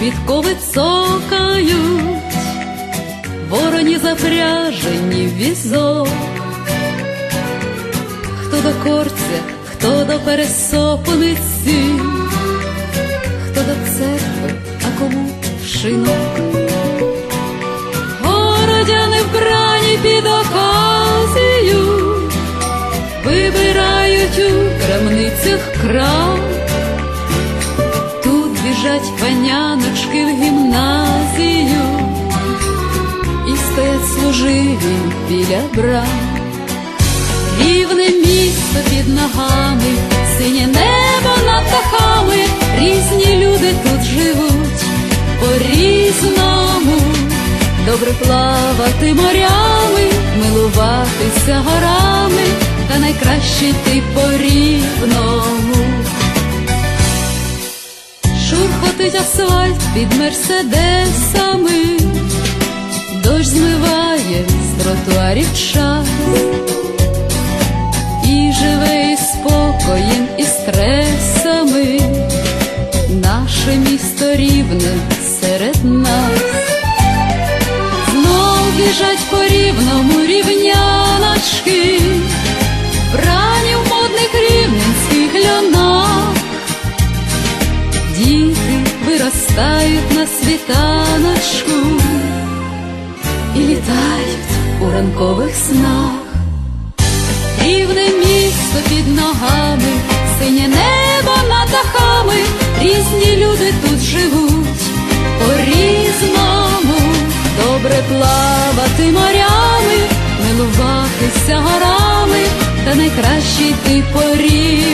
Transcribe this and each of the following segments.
підкови цокають, вороні запряжені візок. Хто до корця, хто до пересопниці, хто до церкви, а кому шинок. Городяни вбрані під оказію, вибирають у крамницях крам. Тут паняночки в гімназію і стоять служиві біля брам. Рівне місто під ногами, синє небо над птахами, різні люди тут живуть по-різному. Добре плавати морями, милуватися горами, та найкраще йти по-рівному. Шурхотить асфальт під мерседесами, дощ змиває з тротуарів час і живе із спокоєм і стресами, наше місто рівне серед нас, знов біжать по рівному рівняночки, брані в модних рівненських льонах, діти виростають на світаночку і літають у ранкових снах. Рівне місто під ногами, синє небо над дахами, різні люди тут живуть по-різному, добре плавати морями, милуватися горами, та найкраще йти по-рівному.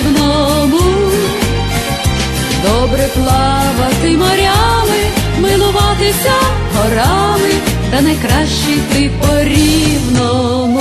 Добре плавати морями, милуватися горами, та найкраще йти по-рівному.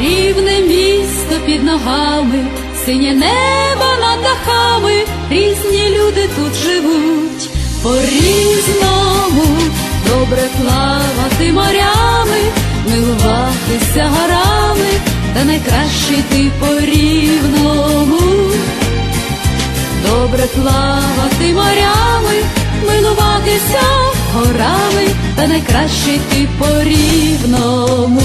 Рівне місто під ногами, синє небо над дахами, різні люди тут живуть по-різному, добре плавати морями, милуватися горами, та найкраще йти по-рівному. Добре плавати морями, милуватися горами, та найкраще йти по-рівному.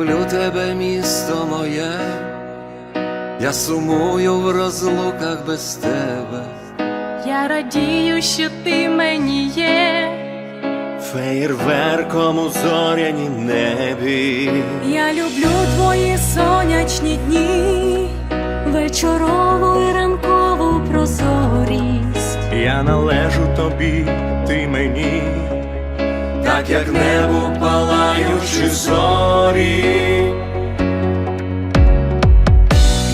Люблю тебе, місто моє, я сумую в розлуках без тебе. Я радію, що ти мені є. Фейерверком у зорянім небі. Я люблю твої сонячні дні, вечорову і ранкову прозорість. Я належу тобі, ти мені, Так як небо палаючи зорі.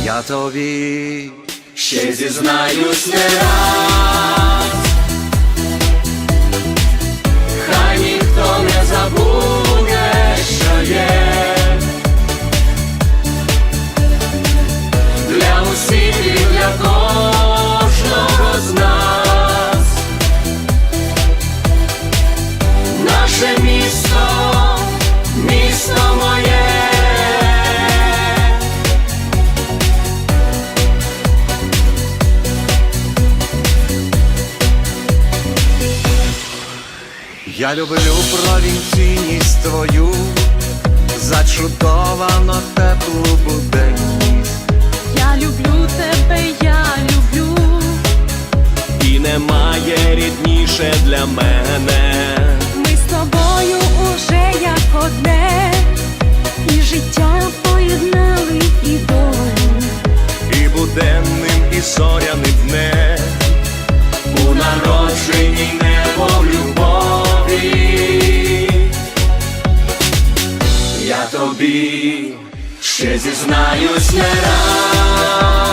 Я тобі ще зізнаюсь не раз. Я люблю провінційність твою, зачудовано теплу буденність. Я люблю тебе, я люблю. і немає рідніше для мене. Ми з тобою уже як одне, і життя поєднали і долю. І буденним, і зоряним тобі, ще зізнаюсь не раз.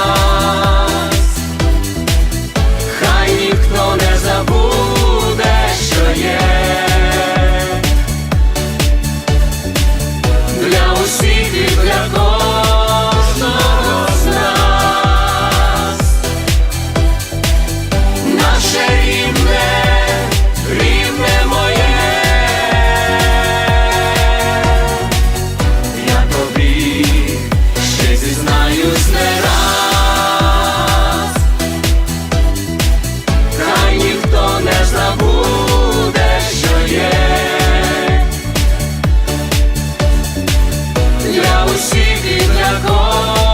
для усіх і для кого.